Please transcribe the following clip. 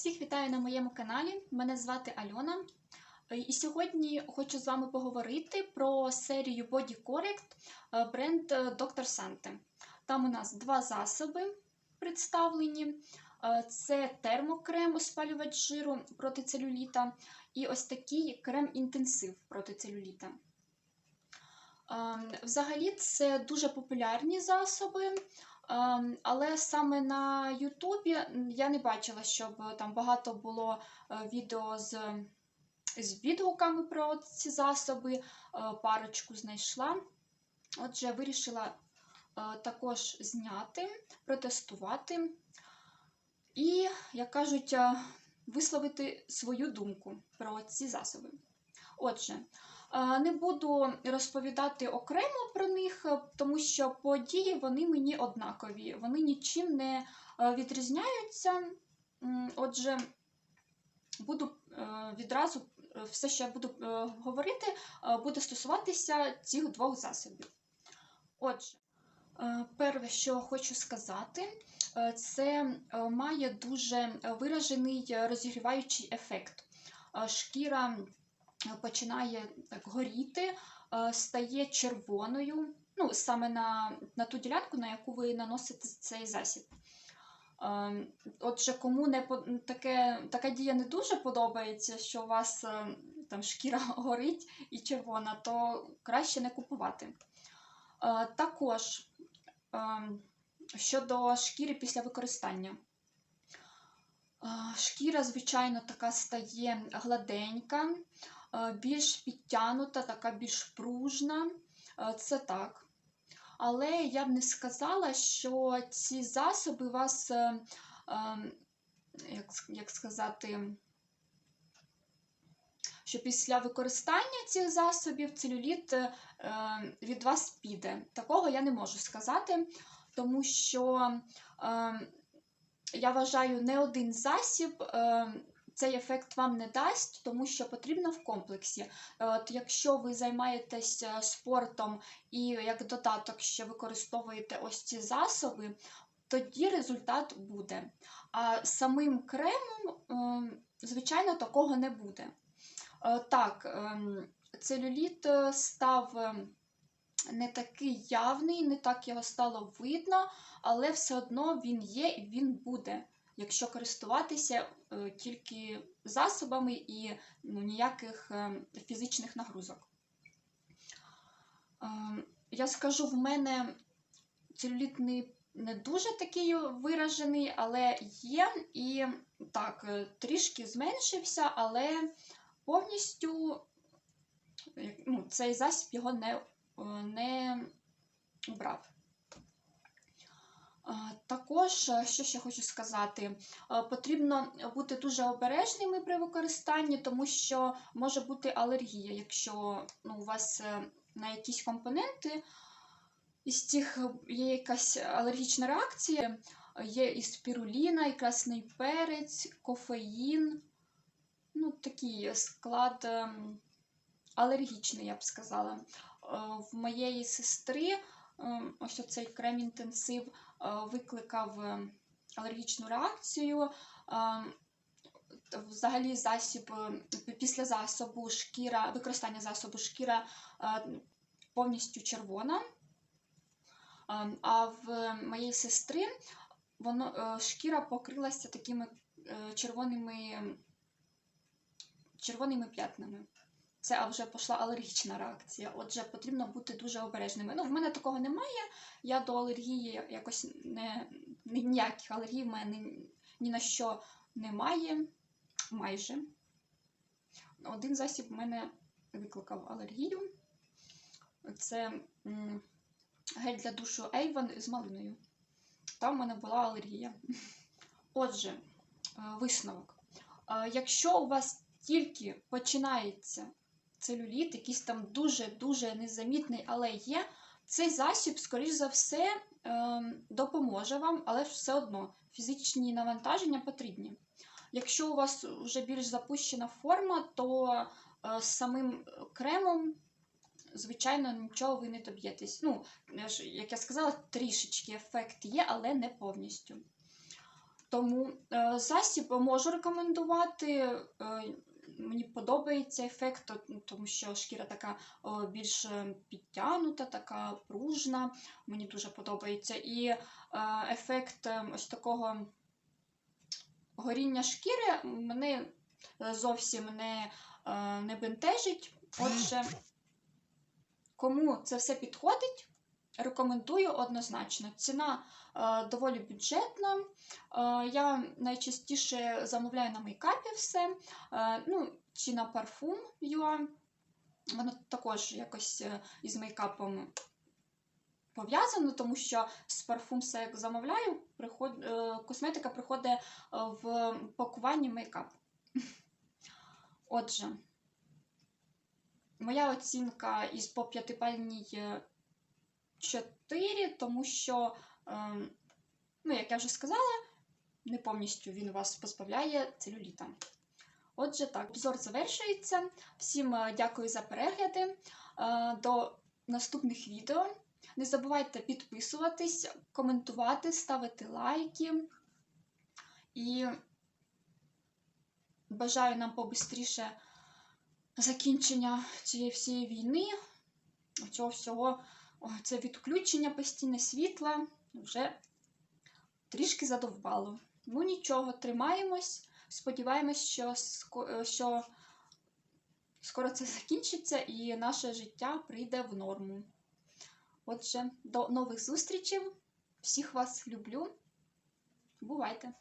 Всіх вітаю на моєму каналі. Мене звати Альона. Е, І сьогодні хочу з вами поговорити про серію Body Correct е, бренд е, Dr. Sante. Там у нас два засоби представлені: Е, це термокрем спалювач жиру проти целюліта, і ось такий крем-інтенсив проти целюліта. Ем, Взагалі, це дуже популярні засоби. Ем, Але саме на Ютубі я не бачила, щоб там багато було е, відео з, з відгуками про ці засоби. Е, Парочку знайшла. Отже, вирішила е, також зняти, протестувати і, як кажуть, висловити свою думку про ці засоби. Отже, не буду розповідати окремо про них, е, тому що по дії вони мені однакові, вони нічим не е, відрізняються. Отже, буду е, відразу е, все, що я буду е, говорити, е, буде стосуватися цих двох засобів. Отже, е, перше, що хочу сказати, е, це е, має дуже виражений е, розігріваючий ефект. Е, Шкіра е, починає так горіти, е, стає червоною, ну, саме на, на ту ділянку, на яку ви наносите цей засіб. Е, Отже, кому не таке, така дія не дуже подобається, що у вас е, там шкіра горить і червона, то краще не купувати. Е, Також е, щодо шкіри після використання. Шкіра, звичайно, така стає гладенька, більш підтянута, така більш пружна. Е, Це так. Але я б не сказала, що ці засоби вас, е, е, як, як сказати, що після використання цих засобів целюліт е, від вас піде. Такого я не можу сказати, тому що е, я вважаю, не один засіб е, цей ефект вам не дасть, тому що потрібно в комплексі. Е, От якщо ви займаєтесь спортом і як додаток ще використовуєте ось ці засоби, тоді результат буде. А самим кремом, е, звичайно, такого не буде. Е, Так, ем, целюліт став не такий явний, не так його стало видно, але все одно він є і він буде, якщо користуватися е, тільки засобами і ну, ніяких е, фізичних нагрузок. Е, Я скажу, в мене целюліт не, дуже такий виражений, але є і так, е, трішки зменшився, але повністю ну, цей засіб його не, не брав. Е, Також, е, що ще хочу сказати, е, потрібно бути дуже обережними при використанні, тому що може бути алергія, якщо ну, у вас на якісь компоненти із цих є якась алергічна реакція, є і спіруліна, і красний перець, кофеїн, ну, такий склад ем, алергічний, я б сказала. В моєї сестри ем, ось оцей крем-інтенсив е, викликав е, алергічну реакцію. Ем, Взагалі, засіб е, після засобу шкіра, використання засобу шкіра повністю червона. Ем, А в моєї сестри воно, шкіра покрилася такими червоними, червоними п'ятнами. Це вже пішла алергічна реакція. Отже, потрібно бути дуже обережними. Ну, в мене такого немає. Я до алергії якось не, ні- ніяких алергій в мене ні, ні на що немає. Майже. Один засіб в мене викликав алергію. Це гель для душу Avon з малиною. Там в мене була алергія. Отже, е, висновок. Е, Якщо у вас тільки починається целюліт, якийсь там дуже-дуже незамітний, але є, цей засіб, скоріш за все, ем, допоможе вам, але все одно фізичні навантаження потрібні. Якщо у вас вже більш запущена форма, то е, з самим кремом, звичайно, нічого ви не доб'єтесь. Ну, як я сказала, трішечки ефект є, але не повністю. Тому е, засіб можу рекомендувати. Мені подобається ефект, тому що шкіра така більш е, підтягнута, така пружна. Мені дуже подобається. І е, ефект е, ось такого горіння шкіри мене зовсім не, не бентежить. Отже, кому це все підходить, рекомендую однозначно. Ціна е, доволі бюджетна. Е, я найчастіше замовляю на мейкапі все. Е, ну, чи на парфум Юа. Воно також якось е, із мейкапом пов'язано, тому що з парфум все як замовляю, приход... е, косметика приходить е, в пакуванні мейкап. Отже, моя оцінка із по п'ятибальній е, 4, тому що, е, ну, як я вже сказала, не повністю він вас позбавляє целюліта. Отже, так, обзор завершується. Всім е, дякую за перегляди. Е, До наступних відео. Не забувайте підписуватись, коментувати, ставити лайки. І бажаю нам побистріше закінчення цієї всієї війни, цього всього, це відключення постійне світла вже трішки задовбало. Ну нічого, тримаємось. Сподіваємось, що, що скоро це закінчиться і наше життя прийде в норму. Отже, до нових зустрічей. Всіх вас люблю. Бувайте!